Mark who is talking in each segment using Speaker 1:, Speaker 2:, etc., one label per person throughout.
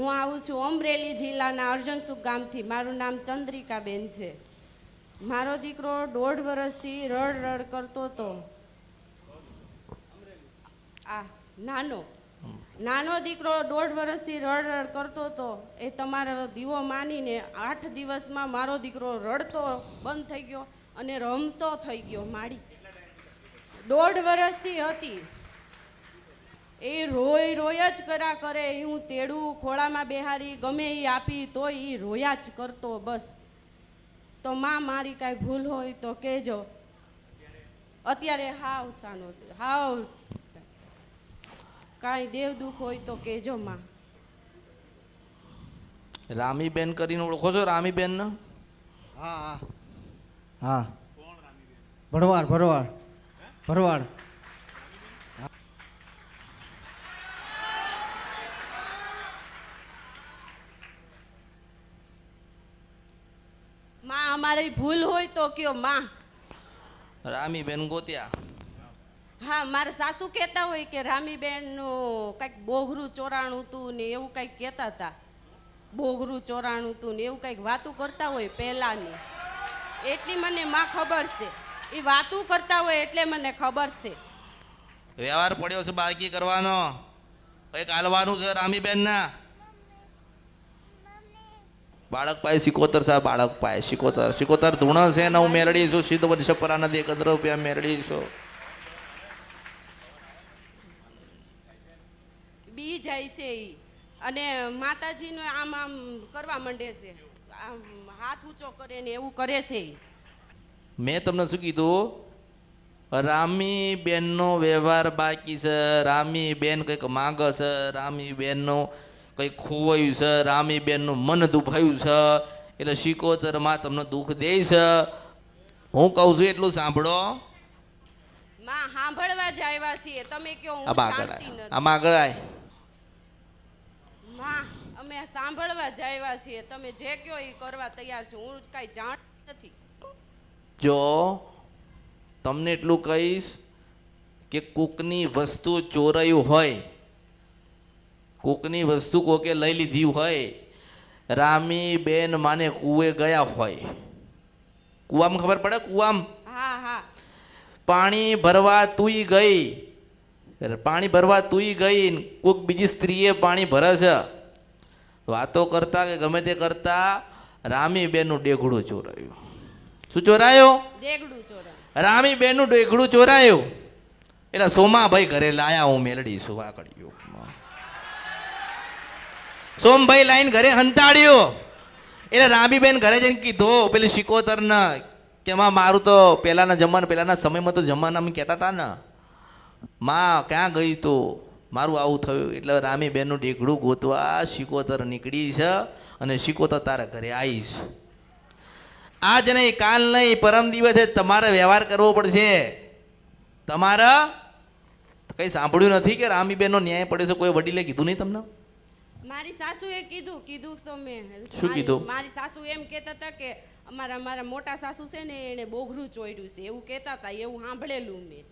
Speaker 1: હું આવું છું અમરેલી જિલ્લાના અર્જનસુખ ગામથી. મારું નામ ચંદ્રિકાબેન છે. મારો દીકરો દોઢ વર્ષથી રડ રડ કરતો હતો. આ, નાનો. નાનો દીકરો દોઢ વર્ષથી રડ રડ કરતો હતો. એ તમારો દીવો માનીને આઠ દિવસમાં મારો દીકરો રડતો બંધ થઈ ગયો અને રમતો થઈ ગયો માડી દોઢ વર્ષથી હતી. એ રોય રોય જ કર્યા કરે હું તેડું ખોળામાં બેહારી ગમે એ આપી તોય એ રોયા જ કરતો બસ. તો માં મારી કાંઈ ભૂલ હોય તો કહેજો. અત્યારે હાવ સાનો હાવ કાંઈ દેવ દુઃખ હોય તો કહેજો માં.
Speaker 2: રામીબેન કરીને ઓળખો છો રામીબેન ને
Speaker 3: હા હા. હા. ભરવાડ ભરવાડ. ભરવાડ.
Speaker 1: માં અમારી ભૂલ હોય તો કયો માં.
Speaker 2: રામીબેન ગોત્યા.
Speaker 1: હા મારા સાસુ કહેતા હોય કે રામીબેનનું કંઈક બોઘરું ચોરાણું હતું ને એવું કંઈક કહેતા હતા. બોઘરું ચોરાણું હતું ને એવું કંઈક વાતું કરતા હોય પહેલાંની. એટલી મને માં ખબર છે. એ વાતું કરતા હોય એટલે મને ખબર છે.
Speaker 2: વ્યવહાર પડ્યો છે બાકી કરવાનો. કંઈક હાલવાનું છે રામીબેન ના બાળક પાસે સિકોતર છે બાળક પાસે સિકોતર. સિકોતર ધૂણ છે ને હું મેળડી છું સીધો વર્ષ પરા નથી એકત્ર રૂપિયા મેળડી છું.
Speaker 1: બી જાય છે અને માતાજીને આમ આમ કરવા માંડે છે. આમ હાથ ઊંચો કરે ને એવું કરે છે
Speaker 2: મેં તમને શું કીધું? રામી બેનનો વ્યવહાર બાકી છે. રામી બેન કંઈક માગ છે. રામી બેનનું કંઈક ખોવાયું છે રામીબેનનું મન દુભાયું છે એટલે શિકોતરમાં તમને દુઃખ દે છે. હું કહું છું એટલું સાંભળો.
Speaker 1: માં સાંભળવા જ આવ્યા છીએ. તમે કયો હું જાણતી નથી.
Speaker 2: આમાં આગળ આય.
Speaker 1: માં અમે સાંભળવા જ આવ્યા છીએ. તમે જે કયો એ કરવા તૈયાર છું. હું કાંઈ જાણ નથી.
Speaker 2: જો તમને એટલું કહીશ કે કૂકની વસ્તુ ચોરાયું હોય કૂકની વસ્તુ કોકે લઈ લીધી હોય રામી બેન માને કુએ ગયા હોય. કુવામ ખબર પડે કૂવામાં?
Speaker 1: હા હા.
Speaker 2: પાણી ભરવા તુઈ ગઈ. પાણી ભરવા તુઈ ગઈ કોઈક કોક બીજી સ્ત્રીએ પાણી ભરે છે. વાતો કરતા કે ગમે તે કરતા રામી બેનનું ડેઘડું ચોરાયું. શું ચોરાયું?
Speaker 1: દેગડું ચોરા
Speaker 2: રામી બેનનું ડેઘડું ચોરાયું. એટલે સોમાભાઈ ઘરે લાયા હું મેલડી સુવા વાકડ્યું સોમભાઈ લાઈન ઘરે હંતાડ્યો. એટલે રામીબેન ઘરે જઈને કીધું, પેલી શિકોતર ને કે માં, મારું તો પહેલાંના જમાના, પહેલાંના સમયમાં તો જમાનામાં કહેતા હતા ને. માં, ક્યાં ગઈ તો? મારું આવું થયું. એટલે રામીબેનનું ઢેકડું ગોતવા શિકોતર નીકળી છે અને શિકોતર તારા ઘરે આવીશ. આજ નહીં, કાલ નહીં, પરમ દિવસે તમારે વ્યવહાર કરવો પડશે. તમારા કંઈ સાંભળ્યું નથી કે રામીબેનનો ન્યાય પડે છે? કોઈ વડીલે કીધું નહીં તમને?
Speaker 1: મારી સાસુએ કીધું કીધું તો મેં.
Speaker 2: શું કીધું?
Speaker 1: મારી સાસુ એમ કહેતા હતા કે અમારા મારા મોટા સાસુ છે ને એને બોઘરું ચોર્યું છે. એવું કહેતા હતા એવું સાંભળેલું મેં.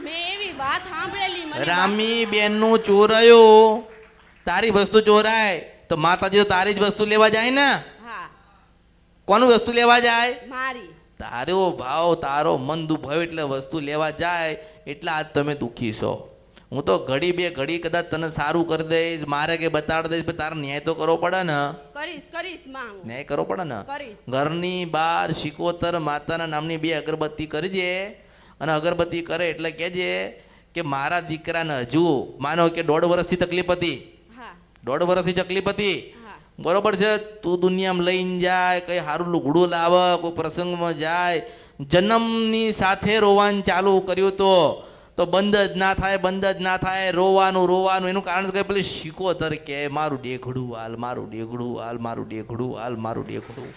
Speaker 1: મેં એવી વાત સાંભળેલી મને વાત-
Speaker 2: રામીબેનનું ચોરાયું. તારી વસ્તુ ચોરાય. તો માતાજી તો તારી જ વસ્તુ લેવા જાય ને?
Speaker 1: હા.
Speaker 2: કોનું વસ્તુ લેવા જાય?
Speaker 1: મારી.
Speaker 2: તારો ભાવ તારો મન દુભાવ એટલે વસ્તુ લેવા જાય. એટલે આજ તમે દુખી છો. હું તો ઘડી બે ઘડી કદાચ તને સારું કરી દઈશ મારે કે બતાડી દઈશ તારે ન્યાય તો કરવો પડે ને.
Speaker 1: કરીશ કરીશમાં
Speaker 2: ન્યાય કરવો પડે ને? ઘરની બહાર શિકોતર માતાના નામની બે અગરબત્તી કરજે અને અગરબત્તી કરે એટલે કહેજે કે મારા દીકરાને હજુ માનો કે દોઢ વર્ષથી તકલીફ હતી. દોઢ વર્ષથી તકલીફ હતી. બરોબર છે? તું દુનિયામાં લઈને જાય કંઈ સારું લુગડું લાવે કોઈ પ્રસંગમાં જાય. જન્મની સાથે રોવાનું ચાલુ કર્યું તો તો બંધ જ ના થાય બંધ જ ના થાય રોવાનું રોવાનું એનું કારણ કે પેલી શીખો કે મારું ડેઘડું હાલ મારું ડેઘડું હાલ મારું ડેઘડું હાલ મારું ડેઘડું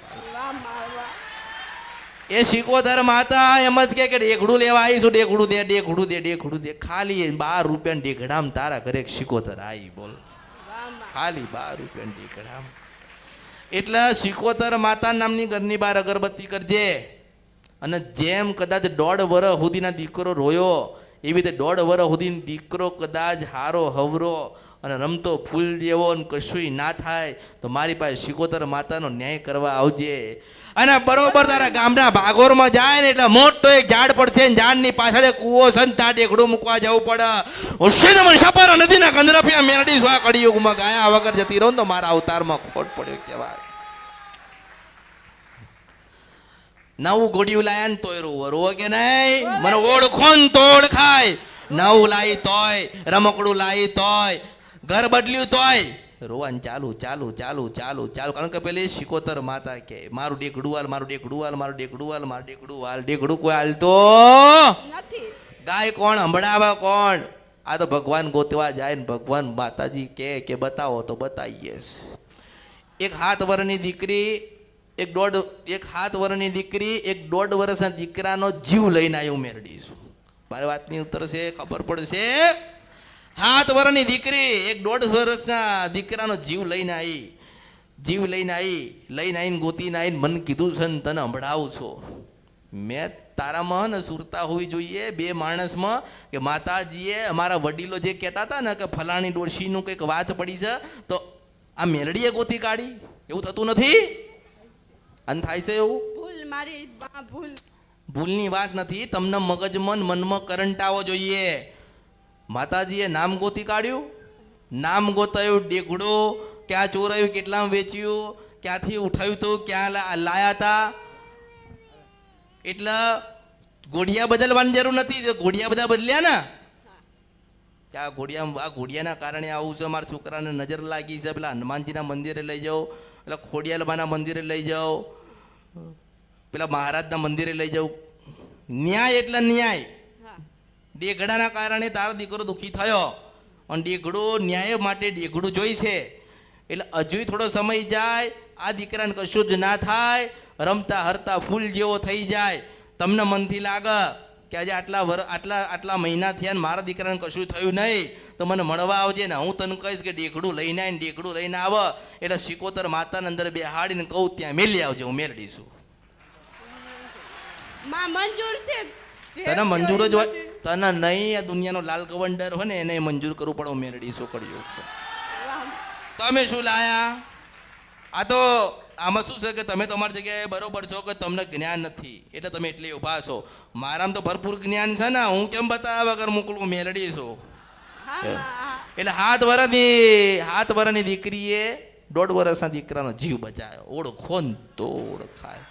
Speaker 2: એ શીકોતર માતા એમ જ કે ડેઘડું લેવા આવીશું ડેઘડું દે ડેઘડું દે ડેઘડું દે. ખાલી બાર રૂપિયા ડેઘડામ તારા ઘરે એક આવી બોલ. ખાલી બાર રૂપિયા ડેઘડામ એટલે શિકોતર માતા નામની ઘરની બહાર અગરબત્તી કરજે. અને જેમ કદાચ દોઢ વર્ષ સુધીના દીકરો રોયો એવી રીતે દોઢ વર્ષ સુધી દીકરો કદાચ હારો, હવરો અને રમતો ફૂલ જેવો ને કશુંય ના થાય, તો મારી પાસે શિકોતર માતાનો ન્યાય કરવા આવજે. અને બરોબર તારા ગામના ભાગોરમાં જાય ને એટલે મોટો એક ઝાડ પડશે ને ઝાડની પાછળ કૂવો ને ટેકડું મૂકવા જવું પડે. હુસેન મન સપર નદીના કંદરફિયા મેરડી સ્વા કડિયુગમાં ગાયા વગર જતી રહો તો મારા અવતારમાં ખોટ પડ્યો કહેવાય. નવું ઘોડિયું લાયા ને તોય રોવો રોવો કે નહીં? મને ઓળખો ને તો ઓળખાય. નવું લાવી તોય રમકડું લાવી તોય ઘર બદલ્યું તોય. રોવાનું ચાલુ ચાલુ ચાલુ ચાલુ ચાલુ. કારણ કે પેલી શિકોતર માતા કે મારું ડેકડું હાલ મારું ડેકડું હાલ મારું ડેકડું હાલ મારું ડેકડું હાલ ડેકડું કોઈ હાલતો?
Speaker 1: નથી.
Speaker 2: ગાય કોણ હંભળાવે કોણ? આ તો ભગવાન ગોતવા જાય ને ભગવાન માતાજી કે કે બતાવો તો બતાવીએ. એક હાથ વર્ષની દીકરી એક દોઢ, એક હાથ વર્ષની દીકરી, એક દોઢ વર્ષના દીકરાનો જીવ લઈને આવી ઉમેરડીશું મારી વાતની ઉત્તર છે, ખબર પડશે. હાથ વર્ષની દીકરી, એક દોઢ વર્ષના દીકરાનો જીવ લઈને આવી જીવ લઈને આવી લઈને આવીને ગોતીને આવીને મને કીધું છે ને, તને સંભળાવું છું. મેં તારામાં ને સુરતા હોવી જોઈએ, બે માણસમાં, કે માતાજીએ અમારા વડીલો જે કહેતા હતા ને કે ફલાણી ડોશીનું કંઈક વાત પડી છે, તો આ મેલડીએ ગોતી કાઢી? એવું થતું નથી? અને થાય છે એવું?
Speaker 1: ભૂલ મારી ભૂલ.
Speaker 2: ભૂલની વાત નથી તમને મગજ મન મનમાં કરંટ આવો જોઈએ. માતાજીએ નામ ગોતી કાઢ્યું? નામ ગોતાયું ડેઘડો ક્યાં ચોરાયું કેટલામાં વેચ્યું ક્યાંથી ઉઠાવ્યું હતું ક્યાં લાયા હતા એટલે ઘોડિયા બદલવાની જરૂર નથી ઘોડિયા બધા બદલ્યા ને? આ ઘોડિયા આ ઘોડિયાના કારણે આવું છે મારા છોકરાને નજર લાગી છે પેલા હનુમાનજીના મંદિરે લઈ જાઓ પેલા ખોડિયાલબાના મંદિરે લઈ જાઓ. પેલા મહારાજના મંદિરે લઈ જાઉં. ન્યાય એટલે ન્યાય. ડેઘડાના કારણે તારો દીકરો દુઃખી થયો. અને ડેઘડો ન્યાય માટે ડેઘડું જોઈશે એટલે હજુ થોડો સમય જાય આ દીકરાને કશું જ ના થાય રમતા હરતા ફૂલ જેવો થઈ જાય. તમને મનથી લાગે કે આજે આટલા વર આટલા આટલા મહિના થયા ને મારા દીકરાને કશું થયું નહીં તો મને મળવા આવજે ને હું તને કહીશ કે ઢેકડું લઈને આવીને ઢેકડું લઈને આવ એટલે સિકોતર માતાને અંદર બેહાડીને કહું ત્યાં મેલી આવજે હું મેળડીશું
Speaker 1: માં મંજૂર છે. જે
Speaker 2: તને મંજૂર જ હોય તને નહીં આ દુનિયાનો લાલ કવંડર હોય ને એને મંજૂર કરવું પડે છોકરીઓ
Speaker 1: વાહ.
Speaker 2: તમે શું લાયા? આ તો આમાં શું છે કે તમે તમારી જગ્યાએ બરોબર છો કે તમને જ્ઞાન નથી? એટલે તમે એટલે ઊભા છો. મારામાં તો ભરપૂર જ્ઞાન છે ને હું કેમ બતાવ્યા વગર મોકલું? મેલડી છું. એટલે હાથ વરની હાથ વરની દીકરીએ દોઢ વર્ષના દીકરાનો જીવ બચાવ્યો. ઓળખો ને તો ઓળખાય